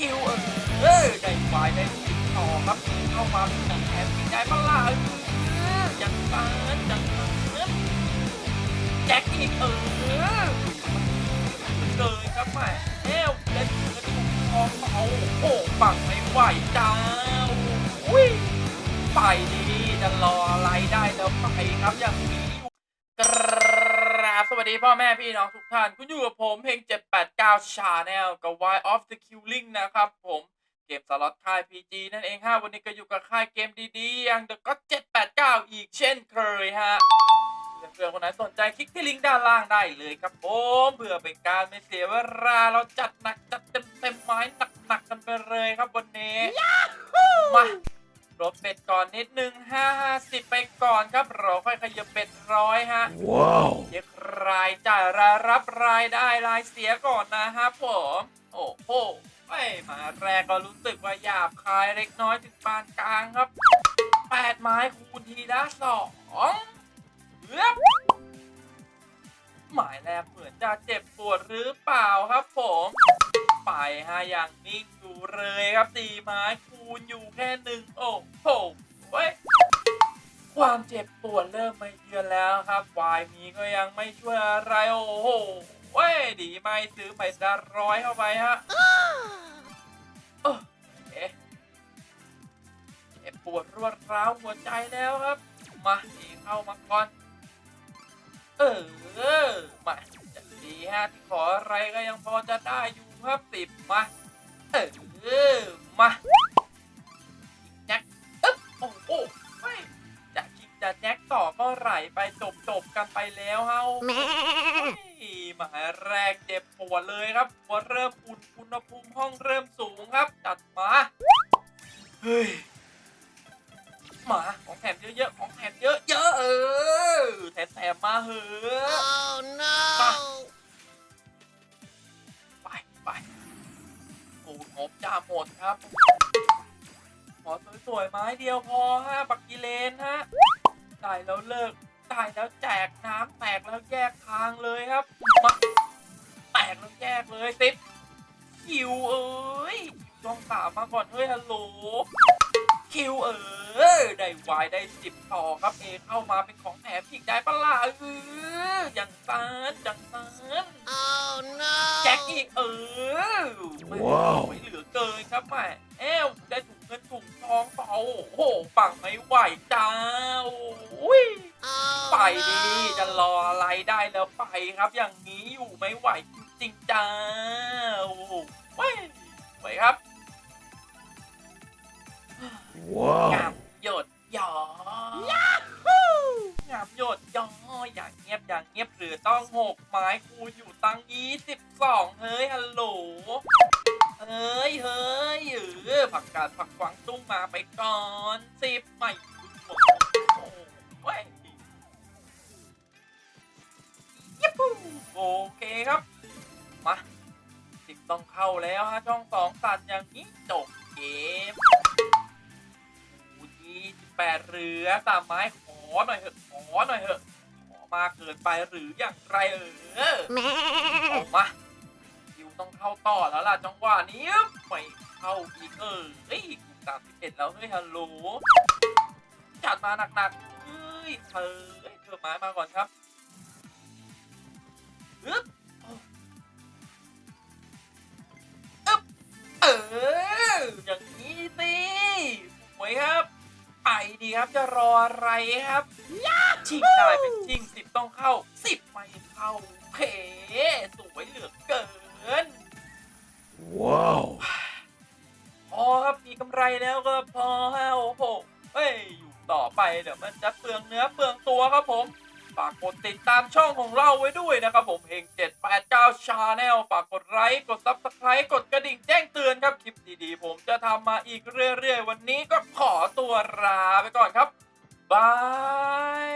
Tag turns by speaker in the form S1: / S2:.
S1: คิวเออได้ฝ่ายได้ติดต่อครับเข้ามาเป็นแถมที่ได้ปะล่ะเอออย่างนั้นอย่างนั้นแจ็คอีกเออเลยครับแม่เอวเล่นเงินทองเมาโอ้ปังไม่ไหวจ้าอุ้ยไปดีจะรออะไรได้แล้วไปครับอย่าง พ่อแม่พี่น้องทุกท่าน คุณอยู่กับผมเพลง 789 Channel กับ Why of the Killing นะครับผมเกมสล็อตค่าย PG นั่นเองฮะวันนี้ก็อยู่กับค่ายเกมดีๆ อย่าง The God 789 อีกเช่นเคยฮะเพื่อนๆคนไหนสนใจคลิกที่ลิงก์ด้านล่างได้เลยครับผมเพื่อเป็นการไม่เสียเวลาเราจัดหนักจัดเต็มเต็มๆไม้หนักๆกันไปเลยครับวันนี้มา ลดเป็ดก่อนนิดนึง5 50ไปก่อนครับเราค่อยขยับเป็ดร้อยฮะ
S2: Wow.
S1: เช็ครายจ่ายรายรับรายได้รายเสียก่อนนะครับผมโอ้โหไม่มาแรกก็รู้สึกว่าหยาบคายเล็กน้อยถึงปานกลางครับแปดไม้คูณทีละสองเลือบหมายแรกเหมือนจะเจ็บปวดหรือเปล่าครับผม ไปฮะอย่างนิ่งอยู่เลยครับตีไม้คู ณอยู่แค่หนึ่งโอ้โหเว้ยความเจ็บปวดเริ่มมาเยือนแล้วครับวายมีก็ยังไม่ช่วยอะไรโอ้โหเว้ยดีไม่ซื้อไปจะร้อยเข้าไปฮะเออเอ๊ะเจ็บปวดรวดร้าวหัวใจแล้วครับ มาดีเข้ามาก่อนเออเออมาจะดีฮะที่ขออะไรก็ยังพอจะได้อยู่ครับสิบมา เออ แล้วเฮาเฮ้ยหมาแรกเจ็บปวดเลยครับพอเริ่มอุ่นอุณหภูมิห้องเริ่มสูงครับ จัดมาเฮ้ยหมาของแถมเยอะๆของแถมเยอะๆเออแถมแถมๆมาเหอะ
S2: Oh no.
S1: ไปไปโอ้งบจ่าหมดครับ ขอสวยๆไม้เดียวพอฮะบักกิเล ลิกตายแล้วแจกน้ำแตกแล้วแยกทางเลยครับมาแตกแล้วแยกเลยติ๊บคิวเอ้ยลองสามมาก่อนเฮ้ยฮัลโหลคิวเออได้วายได้สิบต่อครับเอเข้ามาเป็นของแถมอีกได้ปะล่ะเอออย่างซันอย่างซัน
S2: Oh no.
S1: แจ็คอีกเออ
S2: ว้าว
S1: ไม่เหลือเกินครับแม่ ครับ อย่างนี้อยู่ไม่ไหวจริงๆจ้าโอ้โหเว้ยไปครับงาม
S2: Wow.
S1: หยดหยองามหยดย่ออย่างเงียบอย่างเงียบหรือต้องหกไม้คูณอยู่ตั้งยี่สิบสองเฮ้ยฮัลโหลเฮ้ยเฮ้ยเออผักกาดผักกวางตุ้งมาไปก่อนสิบไม่ถึงหม เคครับ มาสิบต้องเข้าแล้วฮะช่องสองตัดอย่างนี้จบเกมยี่สิบแปดเหลือสามไม้ขอหน่อยเถอะขอหน่อยเถอะขอมากเกินไปหรืออย่างไรเออออกมาคิวต้องเข้าต่อแล้วล่ะจังหวะนี้ไม่เข้าอีกเออเฮ้ยกูสามสิบเอ็ดแล้วเฮ้ยฮัลโหลจัดมาหนักๆเฮ้ยเธอเฮ้ยเธอไม้มาก่อนครับ อึ๊บอึ๊บเอออย่างนี้สิสวยครับไปดีครับจะรออะไรครับชิงได้เป็นชิงสิบต้องเข้าสิบไม่เข้าเพสวยเหลือเกิน
S2: Wow.
S1: พอครับมีกำไรแล้วก็พอฮะโอ้โหเฮ้ยอยู่ต่อไปเดี๋ยวมันจะเปลืองเนื้อเปลืองตัวครับผม ฝากกดติดตามช่องของเราไว้ด้วยนะครับผมเฮง789 Channel ฝากกดไลค์กด Subscribe กดกระดิ่งแจ้งเตือนครับคลิปดีๆ ผมจะทำมาอีกเรื่อยๆ วันนี้ก็ขอตัวลาไปก่อนครับบาย